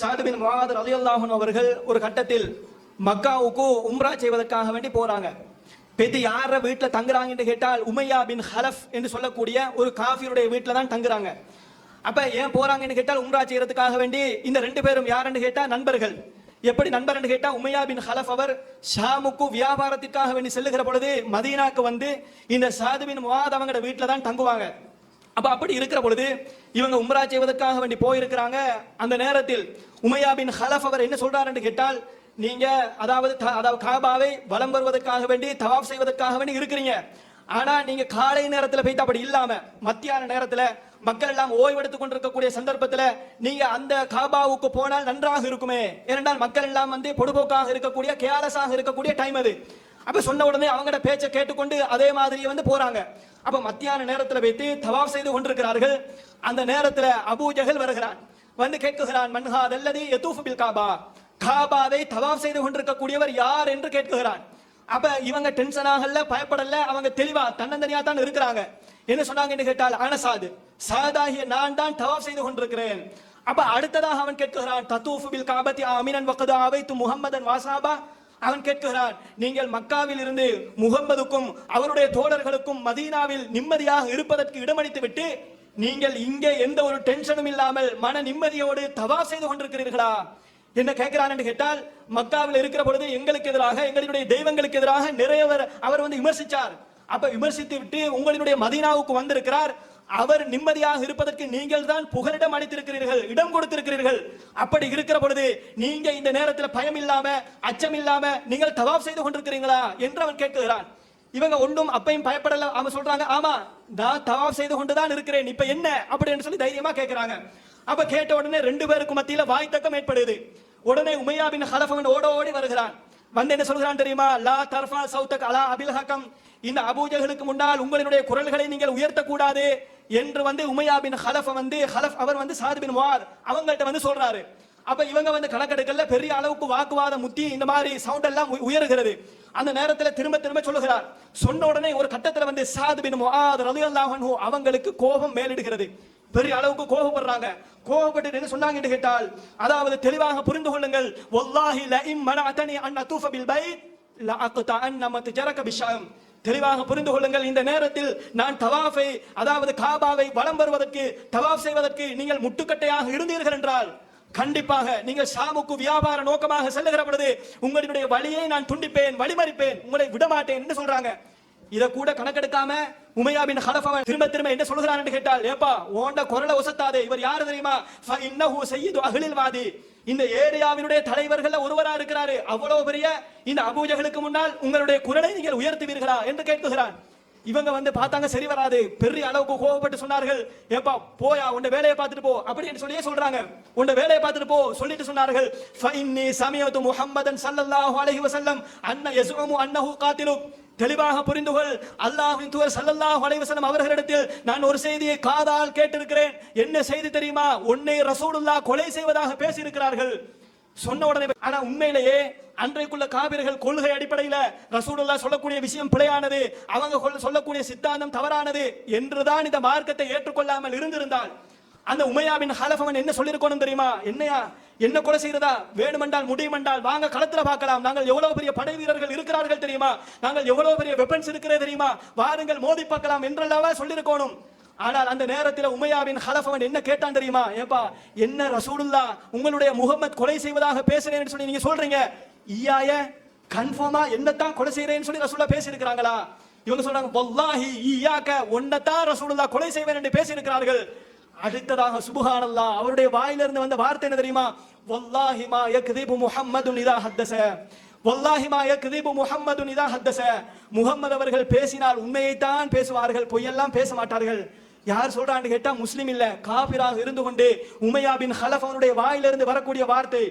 சாதுபின் பின் முஆத் அவர்கள் ஒரு கட்டத்தில் மக்காவுக்கு உம்ரா செய்வதற்காக வேண்டி போறாங்க. பெத்து யார வீட்டில் தங்குறாங்க என்று கேட்டால் உமையா பின் ஹலஃப் என்று சொல்லக்கூடிய ஒரு காஃபியுடைய வீட்டில் தான் தங்குறாங்க. அப்ப ஏன் போறாங்கன்னு கேட்டால் உம்ரா செய்யறதுக்காக வேண்டி இந்த ரெண்டு பேரும் யாருன்னு கேட்டா நண்பர்கள். எப்படி நண்பர் என்று கேட்டா உமையா பின் ஹலஃப் அவர் ஷாமுக்கு வியாபாரத்திற்காக வேண்டி செல்லுகிற பொழுது மதீனாக்கு வந்து இந்த சாது பின் முஆத் அவங்களோட தான் தங்குவாங்க. அப்ப அப்படி இருக்கிற பொழுது இவங்க உம்ரா செய்வதற்காக வேண்டி போயிருக்கிறாங்க. அந்த நேரத்தில் உமையா பின் ஹலஃப் அவர் என்ன சொல்றாருன்னு கேட்டால் நீங்க அதாவது த- அதாவது காபாவை வலம் வருவதற்காக வேண்டி தவாப் செய்வதற்காக வேண்டி இருக்கிறீங்க. ஆனா நீங்க காலை நேரத்துல போயிட்டு அப்படி இல்லாம மத்தியான நேரத்துல மக்கள் எல்லாம் ஓய்வெடுத்துக் கொண்டிருக்கக்கூடிய சந்தர்ப்பத்துல நீங்க அந்த காபாவுக்கு போனால் நன்றாக இருக்குமே. ஏனென்றால் மக்கள் எல்லாம் வந்து பொடுபோக்காக இருக்கக்கூடிய கேலஸாக இருக்கக்கூடிய டைம் அது. அப்ப சொன்ன உடனே அவங்களோட பேச்சை கேட்டுக்கொண்டு அதே மாதிரி வந்து போறாங்க. அப்ப மத்தியான நேரத்துல வைத்து தவாப் செய்து கொண்டிருக்கிறார்கள். அந்த நேரத்துல அபூஜகல் வருகிறான். வந்து கேட்குகிறான் மன்ஹா அல்லது எதூஃபு பில் காபா. காபாவை தவாப் செய்து கொண்டிருக்கக்கூடியவர் யார் என்று கேட்குகிறான். அப்ப இவங்க டென்ஷன் ஆகல பயப்படல அவங்க தெளிவா தன்னந்தனியா தான் இருக்கிறாங்க. என்ன சொன்னாங்கன்னு கேட்டால் அனசாது சாதாகிய நான் தான் தவாப் செய்து கொண்டிருக்கிறேன். அப்ப அடுத்ததாக அவன் கேட்குகிறான் தத்தூஃபு பில் காபத்தி அமீனன் வக்கதா அவைத்து முகம்மதன் வாசாபா. அவன் கேட்கிறான் நீங்கள் மக்காவில் இருந்து முகம்மதுக்கும் அவருடைய தோழர்களுக்கும் மதீனாவில் நிம்மதியாக இருப்பதற்கு இடமளித்து விட்டு நீங்கள் இங்கே எந்த ஒரு டென்ஷனும் இல்லாமல் மன நிம்மதியோடு தவா செய்து கொண்டிருக்கிறீர்களா? என்ன கேட்கிறான் என்று கேட்டால் மக்காவில் இருக்கிற பொழுது எங்களுக்கு எதிராக எங்களுடைய தெய்வங்களுக்கு எதிராக நிறையவர் அவர் வந்து விமர்சிச்சார். அப்ப விமர்சித்து விட்டு உங்களுடைய மதீனாவுக்கு வந்திருக்கிறார். அவர் நிம்மதியாக இருப்பதற்கு நீங்கள் தான் புகலிடம் அளித்திருக்கிறீர்கள் இடம் கொடுத்திருக்கிறீர்கள். அப்படி இருக்கிற பொழுது நீங்க இந்த நேரத்தில் பயம் இல்லாம அச்சம் இல்லாம நீங்கள் தவாப் செய்து கொண்டிருக்கிறீங்களா என்று அவன் கேட்கிறான். இவங்க ஒன்றும் அப்பையும் பயப்படல. அவங்க சொல்றாங்க ஆமா நான் தவாப் செய்து கொண்டுதான் இருக்கிறேன். இப்ப என்ன? அப்படின்னு சொல்லி தைரியமா கேட்கிறாங்க. அப்ப கேட்ட உடனே ரெண்டு பேருக்கு மத்தியில வாய் தக்கம் ஏற்படுது. உடனே உமையா பின் ஹலஃபன் ஓட ஓடி வருகிறான். வந்து என்ன சொல்கிறான் தெரியுமா? லா தர்ஃபா சௌத்தக் அலா அபில் ஹக்கம் இந்த அபூஜகளுக்கு முன்னால் உங்களுடைய குரல்களை நீங்கள் உயர்த்தக்கூடாது. என்று வந்து உமையா பின் ஹலஃப் வந்து ஹலஃப் அவர் வந்து சாது பின் முஆத் அவங்கள்ட்ட வந்து சொல்றாரு. அப்ப இவங்க வந்து கணக்கெடுக்கல பெரிய அளவுக்கு வாக்குவாதம் முத்தி இந்த மாதிரி சவுண்ட் எல்லாம் உயர்கிறது. அந்த நேரத்துல திரும்ப திரும்ப சொல்லுகிறார். சொன்ன உடனே ஒரு கட்டத்துல வந்து சாது பின் முஆத் ரலியல்லாஹு அன்ஹு அவங்களுக்கு கோபம் மேலிடுகிறது. பெரிய அளவுக்கு கோபப்படுறாங்க. கோபப்பட்டு என்ன சொன்னாங்கன்னு கேட்டால் அதாவது தெளிவாக புரிந்து கொள்ளுங்கள். வல்லாஹி மன அத்தனி அன் அத்தூஃப பில் பைத் லஅக்தா அன் மத்ஜரக பிஷம் தெளிவாக புரிந்து கொள்ளுங்கள். இந்த நேரத்தில் நான் தவாஃபை அதாவது காபாவை வலம் வருவதற்கு தவாஃப் செய்வதற்கு நீங்கள் முட்டுக்கட்டையாக இருந்தீர்கள் என்றால் கண்டிப்பாக நீங்கள் ஷாமுக்கு வியாபார நோக்கமாக செல்லுகிற பொழுது உங்களுடைய வழியை நான் துண்டிப்பேன் வழிமறிப்பேன் உங்களை விடமாட்டேன் என்று சொல்றாங்க. இதை கூட கணக்கெடுக்காம உமையா பின் ஹலஃப் அவன் திரும்ப திரும்ப என்ன சொல்கிறான் என்று கேட்டால் ஏப்பா ஓண்ட குரலை ஒசத்தாதே இவர் யாரு தெரியுமா? இன்னஹு செய்யுது அஹ்லில் வாதி. இந்த ஏரியாவினுடைய தலைவர்கள் ஒருவரா இருக்கிறாரு. அவ்வளவு பெரிய இந்த அபூஜகளுக்கு முன்னால் உங்களுடைய குரலை நீங்கள் உயர்த்துவீர்களா என்று கேட்குகிறான். இவங்க வந்து பார்த்தாங்க சரி வராது. பெரிய அளவுக்கு கோபப்பட்டு சொன்னார்கள். ஏப்பா போயா உன் வேலையை பார்த்துட்டு போ அப்படின்னு சொல்லியே சொல்றாங்க. உன் வேலையை பார்த்துட்டு போ சொல்லிட்டு சொன்னார்கள். ஃபைன்னி சமியது முஹம்மதன் ஸல்லல்லாஹு அலைஹி வஸல்லம் அன்ன யஸ்உமு அன்னஹு காத்திலு. தெளிவாக புரிந்து கொள். அல்லாஹின் தூர் ஸல்லல்லாஹு அலைஹி அவர்களிடத்தில் நான் ஒரு செய்தியை காதால் கேட்டிருக்கிறேன். என்ன செய்தி தெரியுமா? உன்னை ரசூலுல்லாஹ் கொலை செய்வதாக பேசியிருக்கிறார்கள். சொன்ன உடனே ஆனா உண்மையிலேயே அன்றைக்குள்ள காவிர்கள் கொள்கை அடிப்படையில ரசூலுல்லா சொல்லக்கூடிய விஷயம் பிழையானது. அவங்க கொள்ள- சொல்லக்கூடிய சித்தாந்தம் தவறானது என்றுதான் இந்த மார்க்கத்தை ஏற்றுக்கொள்ளாமல் இருந்திருந்தால். அந்த உமையாவின் ஹலஃபவன் என்ன சொல்லியிருக்கணும் தெரியுமா? என்னையா? என்ன கொலை செய்யறதா வேணுமென்றால் முடியுமென்றால் வாங்க களத்துல பார்க்கலாம். நாங்கள் எவ்வளவு பெரிய படை வீரர்கள் இருக்கிறார்கள் தெரியுமா? நாங்கள் எவ்வளவு பெரிய வெப்பன்ஸ் இருக்கிறது தெரியுமா? வாருங்கள் மோதி பார்க்கலாம் என்றல்லவா சொல்லியிருக்கணும். ஆனால் அந்த நேரத்தில் உமையாவின் ஹலஃபவன் என்ன கேட்டான் தெரியுமா? ஏப்பா என்ன ரசூலுல்லா உங்களுடைய முகமத் கொலை செய்வதாக பேசுறேன்னு சொல்லி நீங்க சொல்றீங்க. ஈயாய கன்ஃபார்மா என்னத்தான் கொலை செய்யறேன்னு சொல்லி ரசூலுல்லா பேசியிருக்கிறாங்களா? இவங்க சொல்றாங்க வல்லாஹி ஈயாக்க ஒன்னத்தான் ரசூலுல்லா கொலை செய்வேன் என்று பேசியிருக்கிறார்கள். அடுத்ததாக சுபுகானல்லா அவருடைய வாயிலிருந்து வந்த வார்த்தை என்ன தெரியுமா? வல்லாஹிமா யக்திபு முஹம்மதுன் இதா ஹத்தஸ வல்லாஹிமா யக்திபு முஹம்மதுன் இதா ஹத்தஸ முஹம்மது அவர்கள் பேசினால் உண்மையைத்தான் பேசுவார்கள் பொய்யெல்லாம் பேச மாட்டார்கள். யார் சொல்றான்னு கேட்டா முஸ்லீம் இல்ல காபிராக இருந்து கொண்டு உமையா பின் ஹலஃப் அவனுடைய வாயிலிருந்து வரக்கூடிய வார்த்தை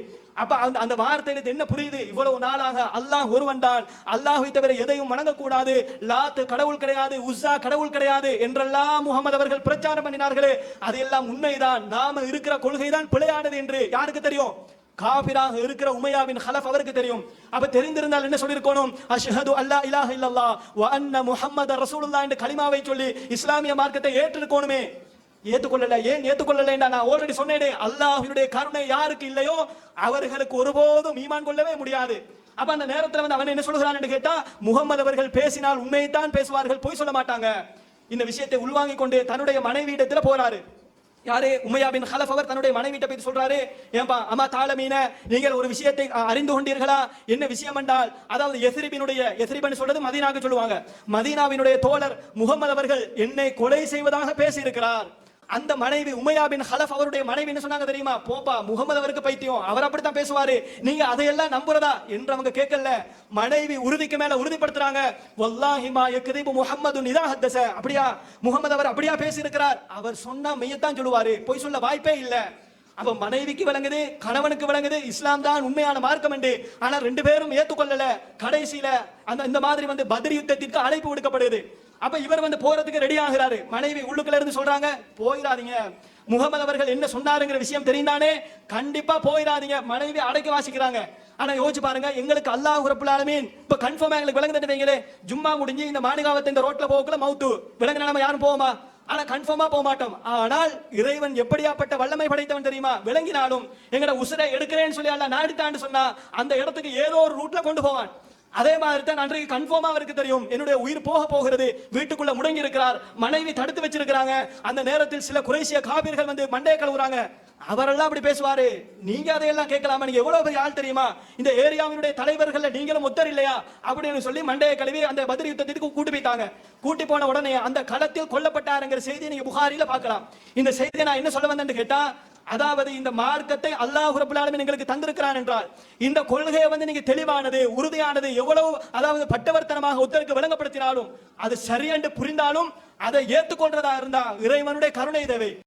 அப்ப அந்த அந்த வார்த்தையில என்ன புரியுது? இவ்வளவு நாளாக அல்லாஹ் ஒருவன் தான். அல்லாஹ்வை தவிர எதையும் வணங்கக்கூடாது. லாத்து கடவுள் கிடையாது உஸ்ஸா கடவுள் கிடையாது என்றெல்லாம் முகமது அவர்கள் பிரச்சாரம் பண்ணினார்களே. அதெல்லாம் உண்மைதான். நாம இருக்கிற கொள்கை தான் பிழையானது என்று யாருக்கு தெரியும்? காபிராக இருக்கிற உமையாவின் ஹலஃப் அவருக்கு தெரியும். அப்ப தெரிந்திருந்தால் என்ன சொல்லியிருக்கணும்? அஷ்ஹது அல்லா இலாஹ இல்லல்லா வ அன்ன முஹம்மது ரசூலுல்லாஹ் என்ற கலிமாவை சொல்லி இஸ்லாமிய மார்க்கத்தை ஏற்றிருக்கணுமே. ஏத்துக்கொள்ளல ஏன் ஏத்துக்கொள்ளலை நான் ஆல்ரெடி சொன்னேனே அல்லாஹினுடைய கருணை யாருக்கு இல்லையோ அவர்களுக்கு ஒருபோதும் ஈமான் கொள்ளவே முடியாது. அப்ப அந்த நேரத்துல வந்து அவன் என்ன சொல்கிறான் கேட்டா முகமது அவர்கள் பேசினால் உண்மையைத்தான் பேசுவார்கள் பொய் சொல்ல மாட்டாங்க. இந்த விஷயத்தை உள்வாங்கிக் கொண்டு தன்னுடைய மனைவியிடத்துல போறாரு. யாரு? உமையா பின் ஹலஃப் அவர் தன்னுடைய மனைவிட்ட பத்தி சொல்றாரு ஏன்பா அம்மா தாளமீன நீங்கள் ஒரு விஷயத்தை அறிந்து கொண்டீர்களா? என்ன விஷயம் என்றால் அதாவது எசிரிபினுடைய எசிரிபன் சொல்றது மதீனாக்கு சொல்லுவாங்க. மதீனாவினுடைய தோழர் முகமது அவர்கள் என்னை கொலை செய்வதாக பேசியிருக்கிறார். அந்த மனைவி உமையா பின் ஹலஃப் அவருடைய மனைவி என்ன சொன்னாங்க தெரியுமா? போப்பா முகமது அவருக்கு பைத்தியம். அவர் அப்படித்தான் பேசுவாரு. நீங்க அதையெல்லாம் நம்புறதா? என்று அவங்க கேட்கல. மனைவி உறுதிக்கு மேல உறுதிப்படுத்துறாங்க. வல்லாஹிமா மா முகமது நிதா ஹத்தச அப்படியா? முகமது அவர் அப்படியா பேசியிருக்கிறார். அவர் சொன்னா மெய்யத்தான் சொல்லுவாரு. பொய் சொல்ல வாய்ப்பே இல்லை. அப்ப மனைவிக்கு விளங்குது கணவனுக்கு விளங்குது. இஸ்லாம் தான் உண்மையான மார்க்கம் என்று. ஆனா ரெண்டு பேரும் ஏத்துக்கொள்ளல. கடைசியில அந்த இந்த மாதிரி வந்து பதிரி யுத்தத்திற்கு அழைப்பு விடுக்கப்படுது. அப்ப இவர் வந்து போறதுக்கு ரெடி ஆகிறாரு. மனைவி உள்ளுக்குள்ள இருந்து சொல்றாங்க போயிடாதீங்க. முகமது அவர்கள் என்ன சொன்னாருங்கிற விஷயம் தெரிந்தானே கண்டிப்பா போயிடாதீங்க. மனைவி அடக்கி வாசிக்கிறாங்க. ஆனா யோசிச்சு பாருங்க எங்களுக்கு அல்லாஹ் ரப்புல் இப்ப கன்ஃபார்ம் எங்களுக்கு விளங்குதுன்னு வைங்களே ஜும்மா முடிஞ்சு இந்த மாணிகாவத்தை இந்த ரோட்ல போகக்குள்ள மவுத்து விலங்கு நிலைமை யாரும் போவோமா? ஆனா கன்ஃபார்மா போக மாட்டோம். ஆனால் இறைவன் எப்படியாப்பட்ட வல்லமை படைத்தவன் தெரியுமா? விளங்கினாலும் எங்கட உசுரை எடுக்கிறேன்னு சொல்லி அல்ல நாடித்தான்னு சொன்னா அந்த இடத்துக்கு ஏதோ ஒரு ரூட்ல கொண்டு போவான். அதே மாதிரி தான் அன்றைக்கு கன்ஃபார்மா அவருக்கு தெரியும். என்னுடைய உயிர் போக போகிறது. வீட்டுக்குள்ள முடங்கி இருக்கிறார் மனைவி தடுத்து வச்சிருக்கிறாங்க. அந்த நேரத்தில் சில குறைசிய காவிர்கள் வந்து மண்டையை கழுவுறாங்க. அவரெல்லாம் அப்படி பேசுவாரு. நீங்க அதையெல்லாம் கேட்கலாமா? நீங்க எவ்வளவு பெரிய ஆள் தெரியுமா? இந்த ஏரியாவினுடைய தலைவர்கள் நீங்களும் ஒத்தர் இல்லையா? அப்படின்னு சொல்லி மண்டையை கழுவி அந்த பதில் யுத்தத்திற்கு கூட்டி போயிட்டாங்க. கூட்டி போன உடனே அந்த களத்தில் கொல்லப்பட்டாருங்கிற செய்தியை நீங்க புகாரில பார்க்கலாம். இந்த செய்தியை நான் என்ன சொல்ல வந்தேன்னு கேட்டா அதாவது இந்த மார்க்கத்தை அல்லாஹ் எங்களுக்கு தந்திருக்கிறான் என்றால் இந்த கொள்கையை வந்து நீங்க தெளிவானது உறுதியானது எவ்வளவு அதாவது பட்டவர்த்தனமாக ஒருத்தருக்கு விளங்கப்படுத்தினாலும் அது சரியென்று புரிந்தாலும் அதை ஏற்றுக்கொண்டதா இருந்தா இறைவனுடைய கருணை தேவை.